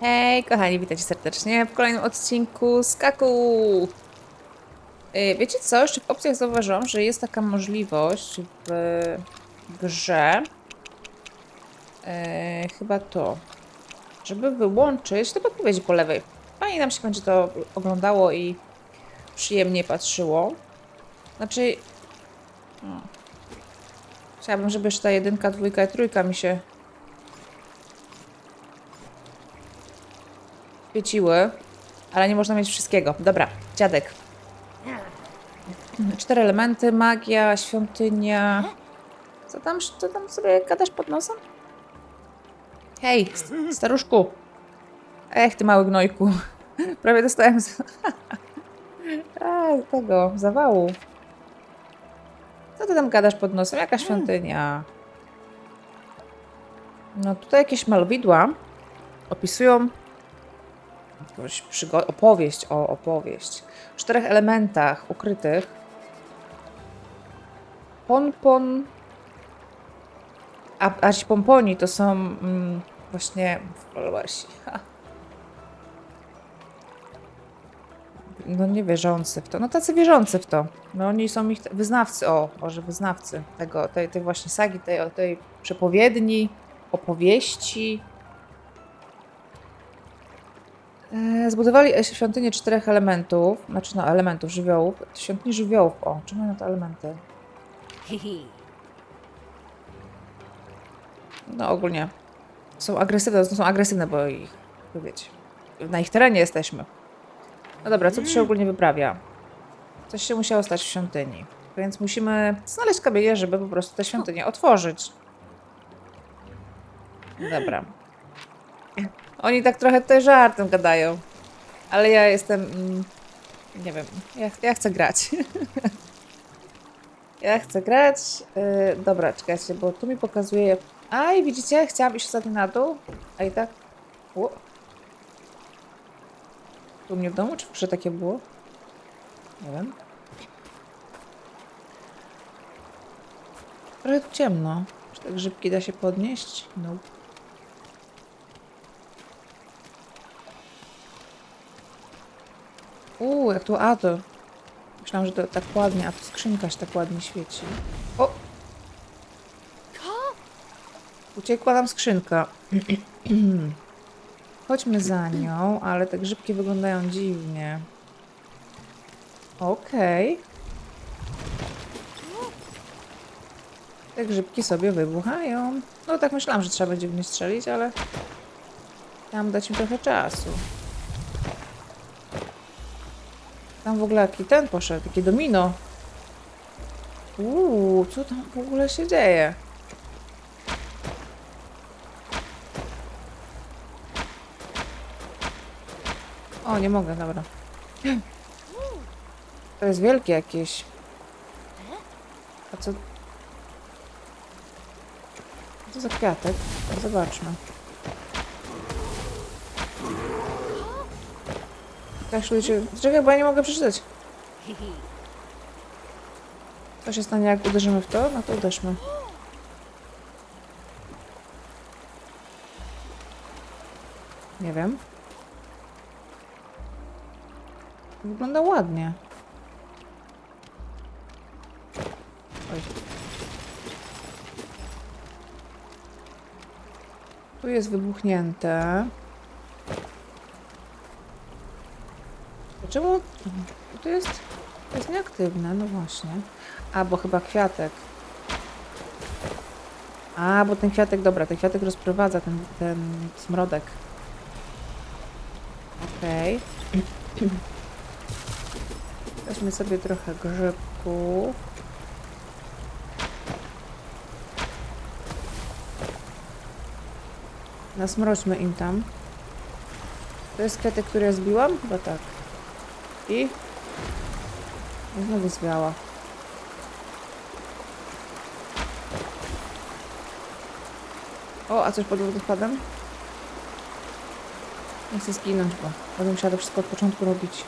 Hej, kochani, witajcie serdecznie w kolejnym odcinku Skaku. Yy, Wiecie co? Jeszcze w opcjach zauważyłam, że jest taka możliwość w grze. Yy, chyba to. Żeby wyłączyć te podpowiedzi po lewej. Fajnie nam się będzie to oglądało i przyjemnie patrzyło. Znaczy. Chciałabym, żeby jeszcze ta jedynka, dwójka i trójka mi się świeciły, ale nie można mieć wszystkiego. Dobra, dziadek. Cztery elementy, magia, świątynia. Co tam, co tam sobie gadasz pod nosem? Hej, st- staruszku. Ech, ty mały gnojku. Prawie dostałem z... A, tego, zawału. Co ty tam gadasz pod nosem? Jaka świątynia? No tutaj jakieś malowidła opisują jakąś opowieść, o opowieść. W czterech elementach ukrytych. Ponpon. A, a ci pomponi to są mm, właśnie followersi. No nie wierzący w to. No tacy wierzący w to. No oni są ich wyznawcy, o, może wyznawcy tego, tej, tej właśnie sagi, tej, tej przepowiedni, opowieści. Zbudowali świątynię czterech elementów, znaczy no elementów, żywiołów. Świątyni żywiołów, o, czemu mają te elementy? No ogólnie są agresywne, to są agresywne, bo ich, wiecie, na ich terenie jesteśmy. No dobra, co tu się ogólnie wyprawia? Coś się musiało stać w świątyni, więc musimy znaleźć kamienie, żeby po prostu tę świątynię otworzyć. Dobra. Oni tak trochę tutaj żartem gadają, ale ja jestem, mm, nie wiem, ja, ja chcę grać. Ja chcę grać. Yy, dobra, czekajcie, bo tu mi pokazuje. Aj, widzicie? Chciałam iść ostatnio na dół, a i tak. O. Tu u mnie w domu, czy w takie było? Nie wiem. Trochę ciemno. Czy te grzybki da się podnieść? No. Uuu, jak tu a to. Myślałam, że to tak ładnie, a tu skrzynka się tak ładnie świeci. O! Uciekła nam skrzynka. Chodźmy za nią, ale te grzybki wyglądają dziwnie. Okej. Te grzybki sobie wybuchają. No tak myślałam, że trzeba będzie w nie strzelić, ale chciałam dać im trochę czasu. Tam w ogóle jaki ten poszedł, takie domino. Uuu, co tam w ogóle się dzieje? O, nie mogę, dobra. To jest wielkie jakieś. A co? Co za kwiatek? Zobaczmy. Tak, słuchajcie, czekaj, bo ja nie mogę przeczytać. Co się stanie, jak uderzymy w to? No to uderzmy. Nie wiem. Wygląda ładnie. Oj. Tu jest wybuchnięte. Dlaczego to jest, to jest nieaktywne? No właśnie. A, bo chyba kwiatek. A, bo ten kwiatek, dobra, ten kwiatek rozprowadza ten, ten smrodek. Okej. Weźmy sobie trochę grzybków. Nasmrodźmy im tam. To jest kwiatek, który ja zbiłam? Chyba tak. I... Znowu zwiała. O, a coś pod wodospadem? Nie chcę zginąć, bo będę musiała to wszystko od początku robić.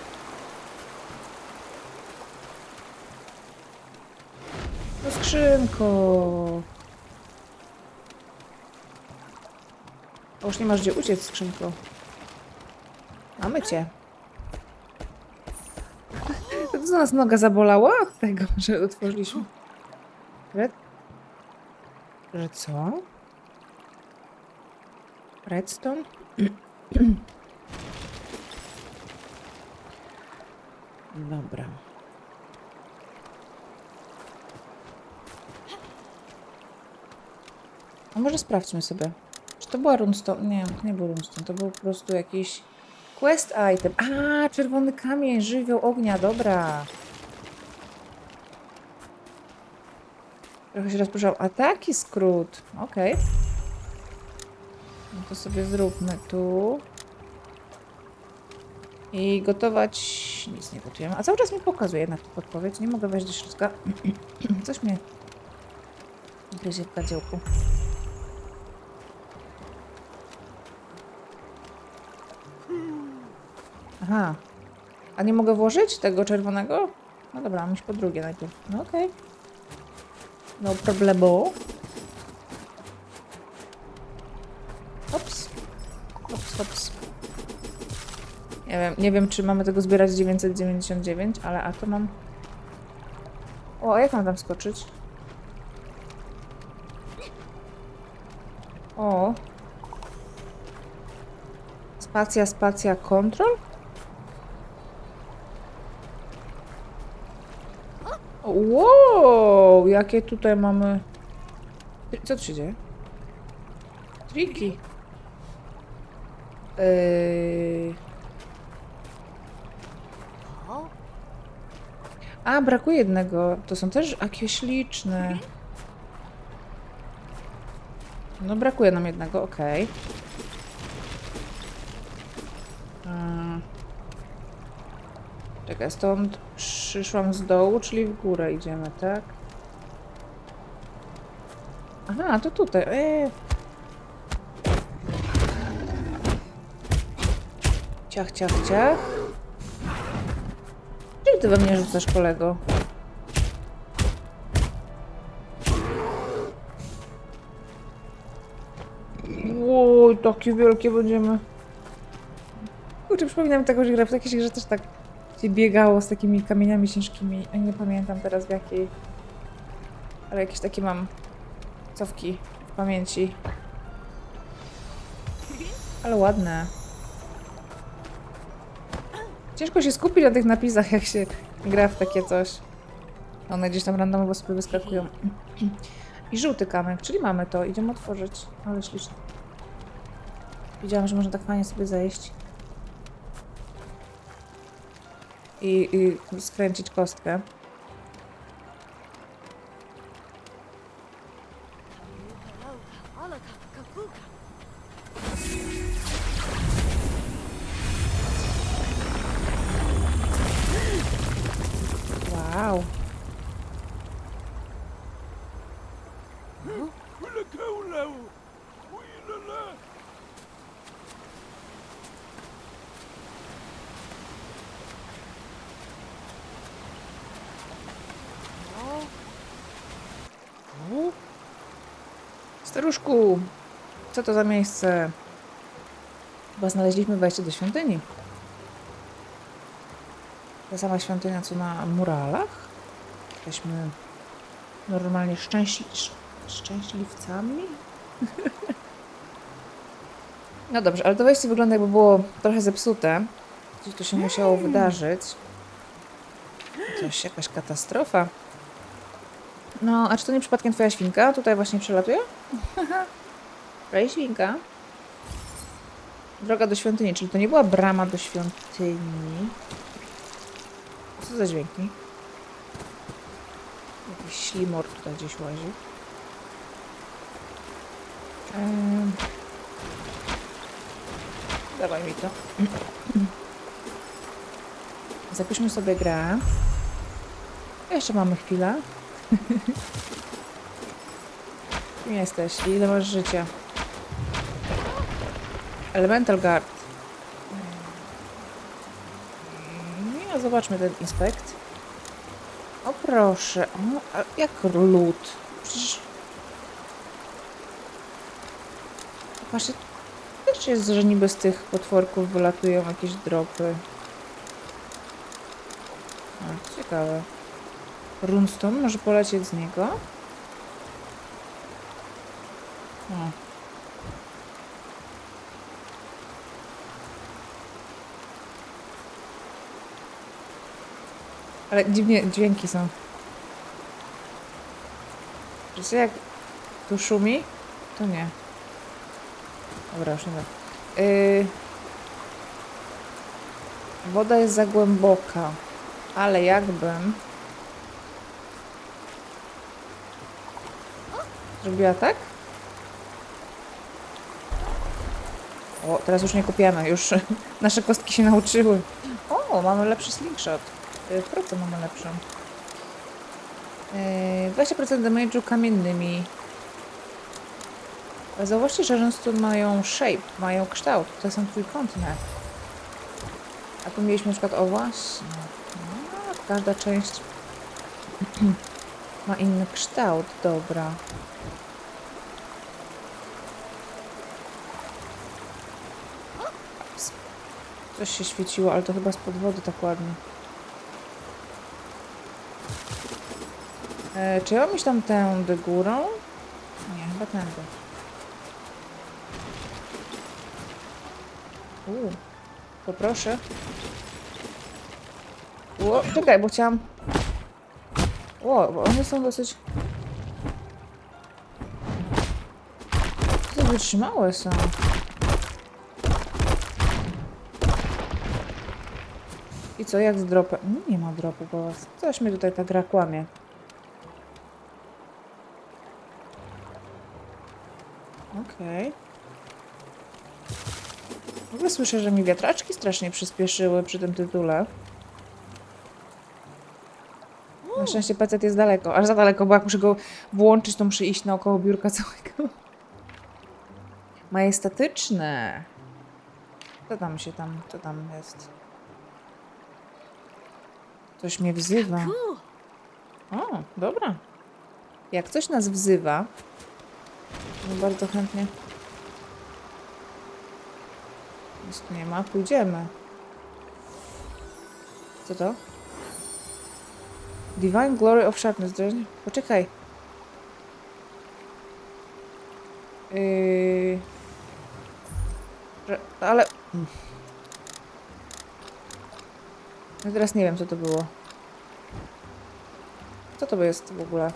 No skrzynko! A już nie masz gdzie uciec, skrzynko. Mamy cię. Co nas noga zabolała od tego, że otworzyliśmy? Red... Że co? Redstone? Dobra. A może sprawdźmy sobie. Czy to była runestone? Nie, nie był runestone. To był po prostu jakiś quest item. A, czerwony kamień, żywioł ognia, dobra. Trochę się rozpoczął. A taki skrót. Okej. No to sobie zróbmy tu. I gotować nic nie gotujemy. A cały czas mi pokazuje jednak podpowiedź. Nie mogę wejść do środka. Coś mnie gryzie w gadziełku. Aha. A nie mogę włożyć tego czerwonego? No dobra, muszę po drugie najpierw. No okej. No problemu. Hops. Hops, hops. Nie wiem, nie wiem, czy mamy tego zbierać 999, ale a to mam... O, jak mam tam skoczyć? O. Spacja, spacja, kontrol? Wow, jakie tutaj mamy... Co tu się dzieje? Triki. Yy... A, brakuje jednego. To są też jakieś liczne. No, brakuje nam jednego, okej. Mm. Czekaj, stąd przyszłam z dołu, czyli w górę idziemy, tak? Aha, to tutaj. Eee. Ciach, ciach, ciach. Czym ty we mnie rzucasz, kolego? Oj, takie wielkie będziemy. Kurczę, przypominam tego, że gra w takiej grze też tak biegało z takimi kamieniami ciężkimi. Ja Nie pamiętam teraz w jakiej. Ale jakieś takie mam cofki w pamięci. Ale ładne. Ciężko się skupić na tych napisach, jak się gra w takie coś. One gdzieś tam randomowo sobie wyskakują. I żółty kamyk, czyli mamy to. Idziemy otworzyć. Ale ślicznie. Widziałam, że można tak fajnie sobie zejść. I, i skręcić kostkę. Staruszku, co to za miejsce? Chyba znaleźliśmy wejście do świątyni. Ta sama świątynia, co na muralach? Jesteśmy normalnie szczęśli szczęśliwcami? no dobrze, ale to wejście wygląda jakby było trochę zepsute. Coś tu się musiało wydarzyć. Coś, jakaś katastrofa. No, a czy to nie przypadkiem twoja świnka tutaj właśnie przelatuje? Ej, świnka. Droga do świątyni, czyli to nie była brama do świątyni. Co za dźwięki? Jakiś ślimor tutaj gdzieś łazi. Em. Dawaj mi to. Zapiszmy sobie grę. Jeszcze mamy chwilę. Kim jesteś? Ile masz życia? Elemental Guard. Nie, zobaczmy ten inspekt. O proszę. O, jak lód? Przecież... Też jest, że niby z tych potworków wylatują jakieś dropy. A, ciekawe. Runestone może polecieć z niego? O. Ale dziwnie dźwięki są. Że jak tu szumi, to nie. Dobra, już nie da. Yy... Woda jest za głęboka, ale jakbym zrobiła tak? O, teraz już nie kopiemy, już nasze kostki się nauczyły. O, mamy lepszy slingshot. Yy, Procent mamy lepszą. Yy, 20% damage'u kamiennymi. Zauważcie, że Runestone mają shape, mają kształt. To są trójkątne. A tu mieliśmy na przykład, o właśnie, no, każda część ma inny kształt, dobra. Coś się świeciło, ale to chyba spod wody tak ładnie. E, czy ja mam iść tam tędy górą? Nie, chyba tędy. Uuu, poproszę. Ło, czekaj, bo chciałam... Ło, bo one są dosyć... To wytrzymałe są. Co, jak z dropem? No, Nie ma dropu, bo coś mnie tutaj ta gra kłamie. Okej. W ogóle słyszę, że mi wiatraczki strasznie przyspieszyły przy tym tytule. Na szczęście PC jest daleko, aż za daleko, bo jak muszę go włączyć, to muszę iść naokoło biurka całego. Majestatyczne. Co tam się tam, co tam jest? Coś mnie wzywa. O, dobra. Jak coś nas wzywa, to bardzo chętnie. Nic tu nie ma, pójdziemy. Co to? Divine Glory of Sharpness. Poczekaj. Yy... Ale... Ja teraz nie wiem, co to było. Co to jest w ogóle?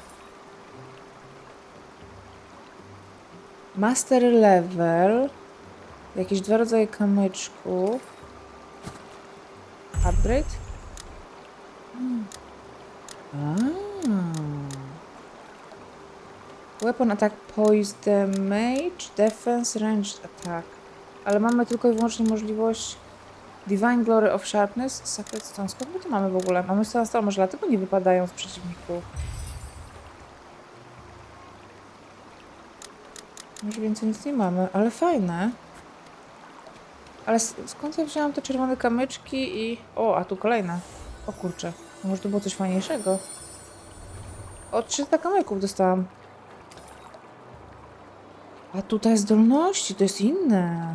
Master level. Jakieś dwa rodzaje kamyczków. Upgrade? Hmm. Weapon attack, poise damage, defense, ranged attack. Ale mamy tylko i wyłącznie możliwość Divine Glory of Sharpness, Sacred Stone. Skąd my to mamy w ogóle? Mamy Stone Stone, może dlatego nie wypadają z przeciwników. Już więcej nic nie mamy, ale fajne. Ale skąd ja wzięłam te czerwone kamyczki i... O, a tu kolejne. O kurczę, może to było coś fajniejszego. O, 300 kamyków dostałam. A tutaj zdolności, to jest inne.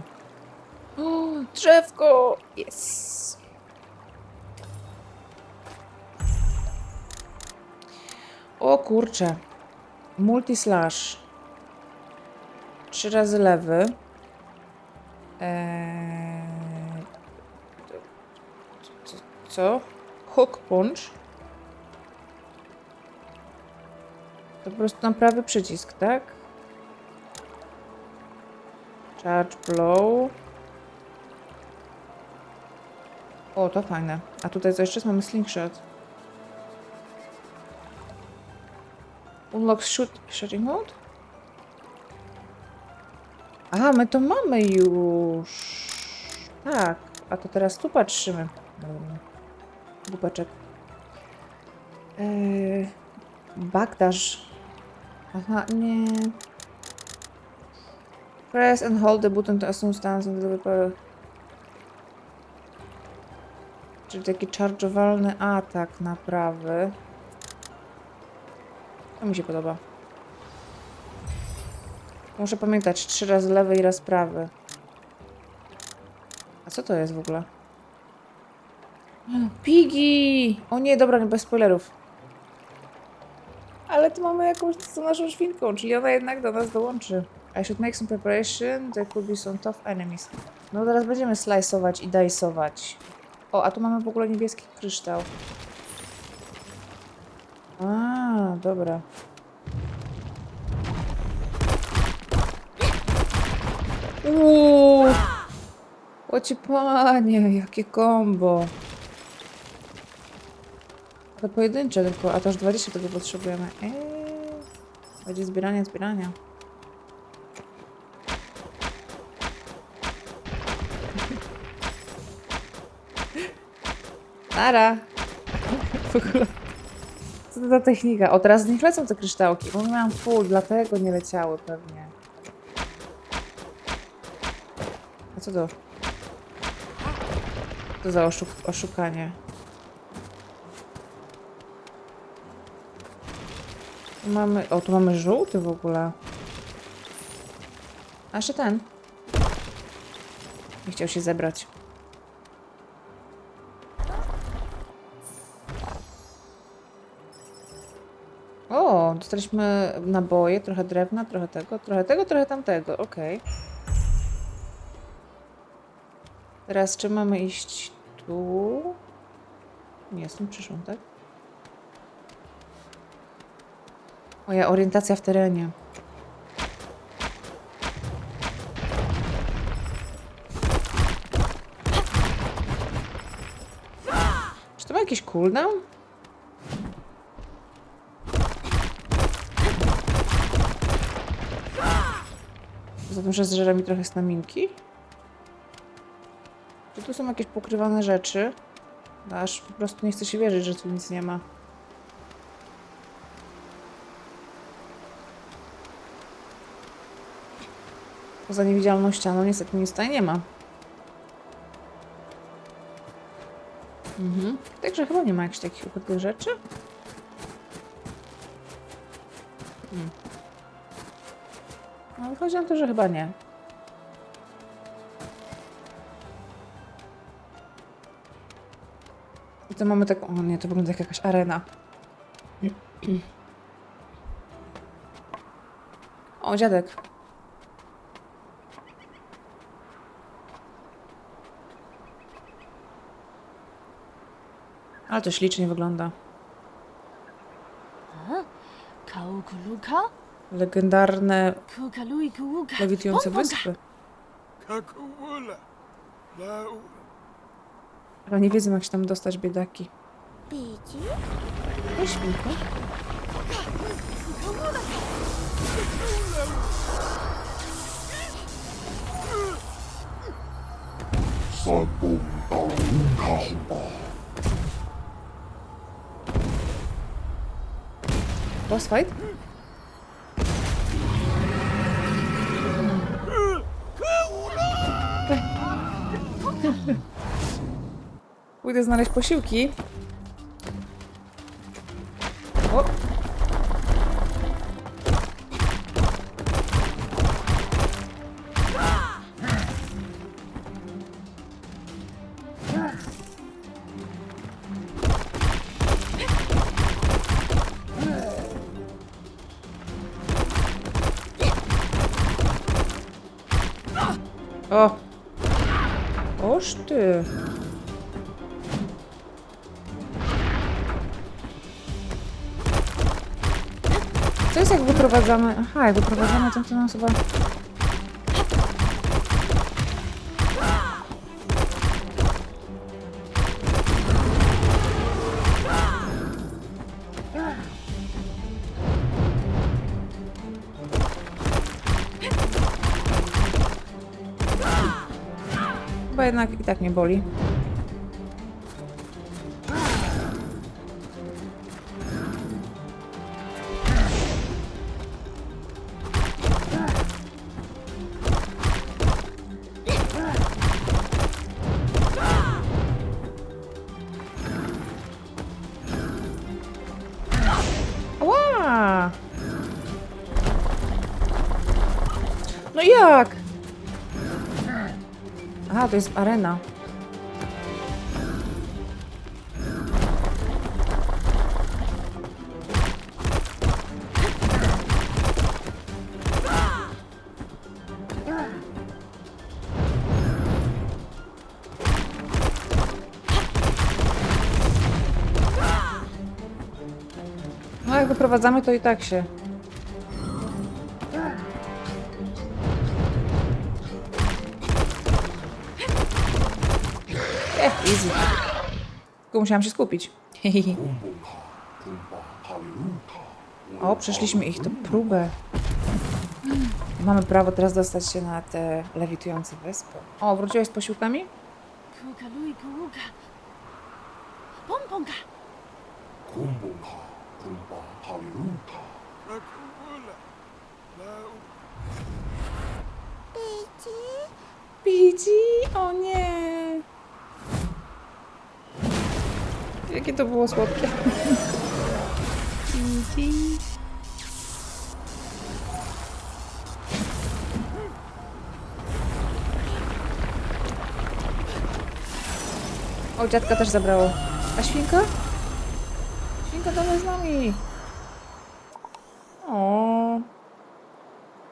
Drzewko! Yes! O kurczę. Multislash. Trzy razy lewy. Eee... Co? Hook punch. To po prostu na prawy przycisk, tak? Charge blow. O, to fajne. A tutaj co jeszcze? Mamy slingshot. Unlock shoot, shooting mode? A, my to mamy już. Tak. A to teraz tu patrzymy. Dobra. Dupeczek. Yy, backdash. Aha, nie. Press and hold the button to assume stance and deliver Czyli taki charge'owalny atak na prawy. To mi się podoba. Muszę pamiętać, trzy razy lewy i raz prawy. A co to jest w ogóle? Pigi! O nie, dobra, nie bez spoilerów. Ale tu mamy jakąś tą naszą świnką, czyli ona jednak do nas dołączy. I should make some preparation, there could be some tough enemies. No teraz będziemy slice'ować i dice'ować. O, a tu mamy w ogóle niebieski kryształ. A, dobra. Uuu! Ocie panie, jakie kombo. To pojedyncze tylko, a to aż 20 tego potrzebujemy. Eee, będzie zbieranie, zbierania. Nara. W ogóle. Co to za technika? O, teraz z nich lecą te kryształki, bo miałam full, dlatego nie leciały pewnie. A co to? Co za oszuk oszukanie? Tu mamy... O, tu mamy żółty w ogóle. A jeszcze ten. Nie chciał się zebrać. Dostaliśmy naboje, trochę drewna, trochę tego, trochę tego, trochę tamtego. Okej. Teraz czy mamy iść tu? Nie jestem przyszłą, tak? Moja orientacja w terenie. Czy to ma jakiś cooldown? Za tym, że zżera mi trochę snaminki. Czy tu są jakieś pokrywane rzeczy? Aż po prostu nie chcę się wierzyć, że tu nic nie ma. Poza niewidzialną ścianą niestety nic tutaj nie ma. Mhm. Także chyba nie ma jakichś takich ukrytych rzeczy. Hmm. No wychodzi na to, że chyba nie. I to mamy taką... O nie, to wygląda jak jakaś arena. O, dziadek. Ale to ślicznie wygląda. Kaukuluka? Legendarne, lewitujące wyspy. Ale nie wiedzą, jak się tam dostać, biedaki. Świnko. Boss fight? Pójdę znaleźć posiłki. Jak wyprowadzamy, to to nas chyba... Chyba jednak i tak nie boli. To jest arena. No jak wyprowadzamy, to i tak się. Musiałam się skupić. O, przeszliśmy ich, to próbę. Mamy prawo teraz dostać się na te lewitujące wyspy. O, wróciłeś z posiłkami? Pomponga. Lau. Bici? O nie! Jakie to było słodkie. O, dziadka też zabrało. A świnka? Świnka dawaj z nami. O.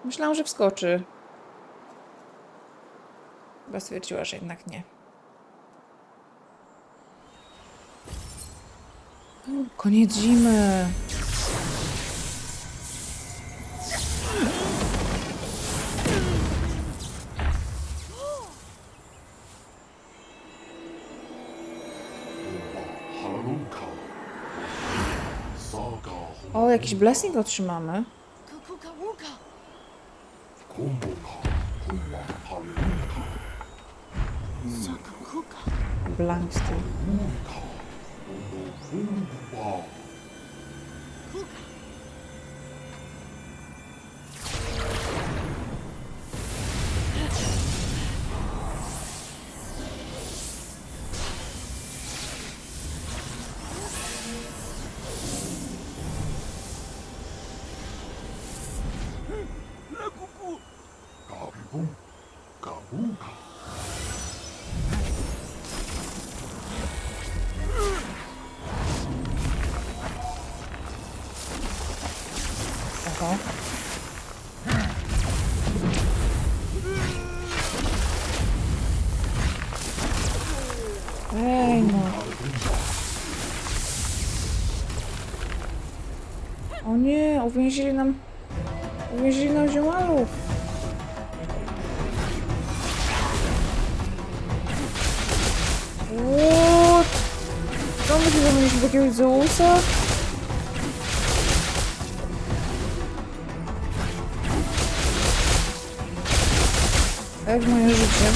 Myślałam, że wskoczy. Chyba stwierdziła, że jednak nie. Koniec zimy. O, jakiś blessing otrzymamy. Kuka 와. O nie, uwięzili nam... Uwięzili nam ziomalów. What? Co my się zamieniliśmy w jakiegoś Zeusa? Jak moje życie?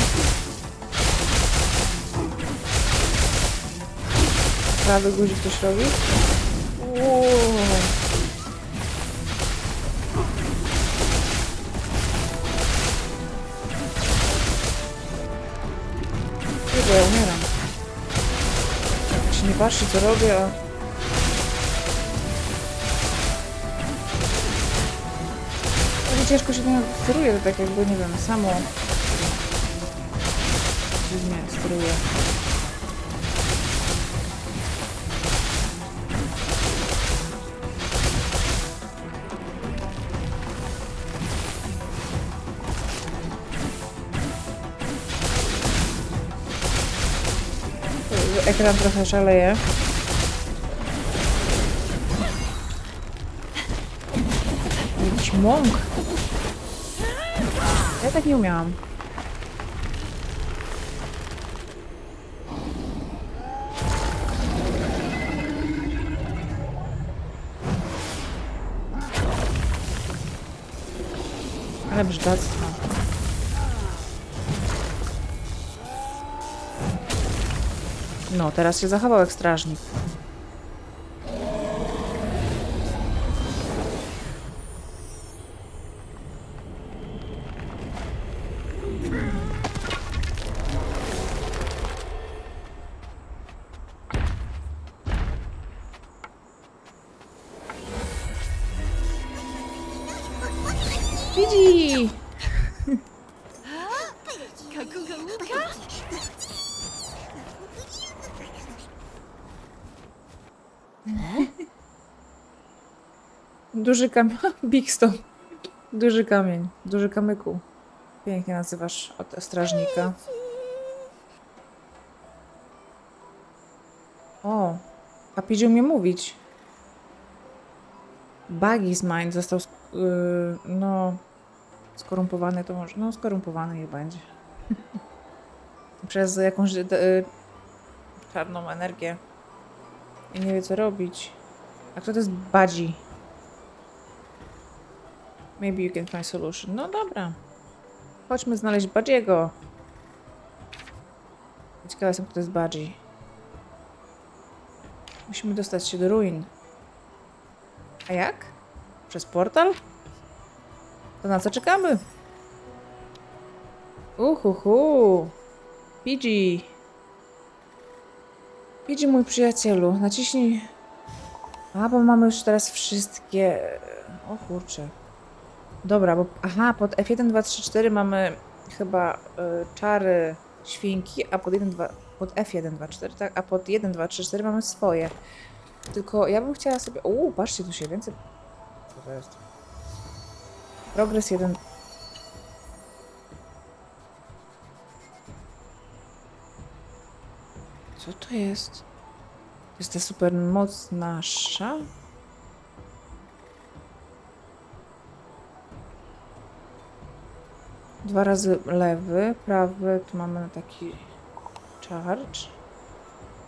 Prawy guzik coś robi? Patrzy co robię, a... Ale ciężko się tym steruje, to tak jakby, nie wiem, samo dziwnie steruje. Ekran trochę szaleje. Jakiś mąk. Ja tak nie umiałam. Ale brzydactwo. No, teraz się zachował jak strażnik. Duży kamień. Big stone. Duży kamień. Duży kamyku. Pięknie nazywasz od strażnika. O, a Pidgey umie mówić. Buggy's mind został, yy, no, skorumpowany to może, no skorumpowany niech będzie. Przez jakąś d- y, czarną energię. I nie wie co robić. A kto to jest Budgie? Maybe you can find solution. No dobra. Chodźmy znaleźć Badziego. Ciekawa jestem, kto to jest Budgie. Musimy dostać się do ruin. A jak? Przez portal? To na co czekamy? Uhuhu. Pidgey. Pidgey, mój przyjacielu, naciśnij... A, bo mamy już teraz wszystkie... O kurczę. Dobra, bo... Aha, pod F1, 2, 3, 4 mamy chyba y, czary świnki, a pod 1, 2... Pod F1, 2, 4, tak? A pod 1, 2, 3, 4 mamy swoje. Tylko ja bym chciała sobie... Uuu, patrzcie, tu się więcej... Co to jest? Progres 1... Co to jest? To jest ta super moc nasza? Dwa razy lewy, prawy, tu mamy taki charge.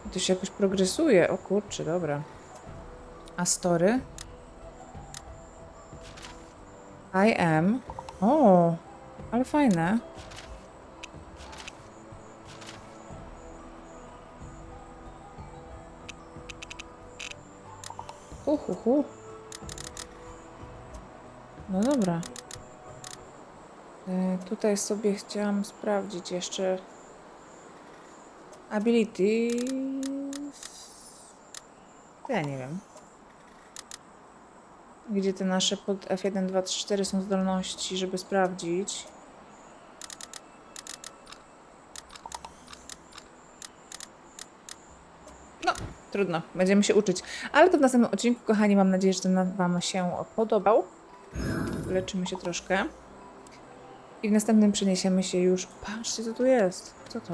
I to się jakoś progresuje. O kurczę, dobra. A story? I am. O, ale fajne. Uhuhu. No dobra. E, tutaj sobie chciałam sprawdzić jeszcze ability. Ja nie wiem. Gdzie te nasze pod F1, 2, 3, 4 są zdolności, żeby sprawdzić. No, trudno, będziemy się uczyć. Ale to w następnym odcinku, kochani, mam nadzieję, że ten Wam się podobał. Leczymy się troszkę. I w następnym przeniesiemy się już. Patrzcie, co tu jest. Co to?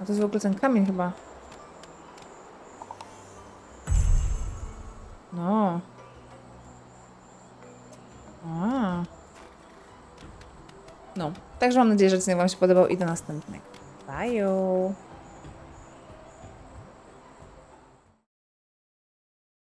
A to jest w ogóle ten kamień chyba. No. A. No. Także mam nadzieję, że odcinek Wam się podobał i do następnego. Bye.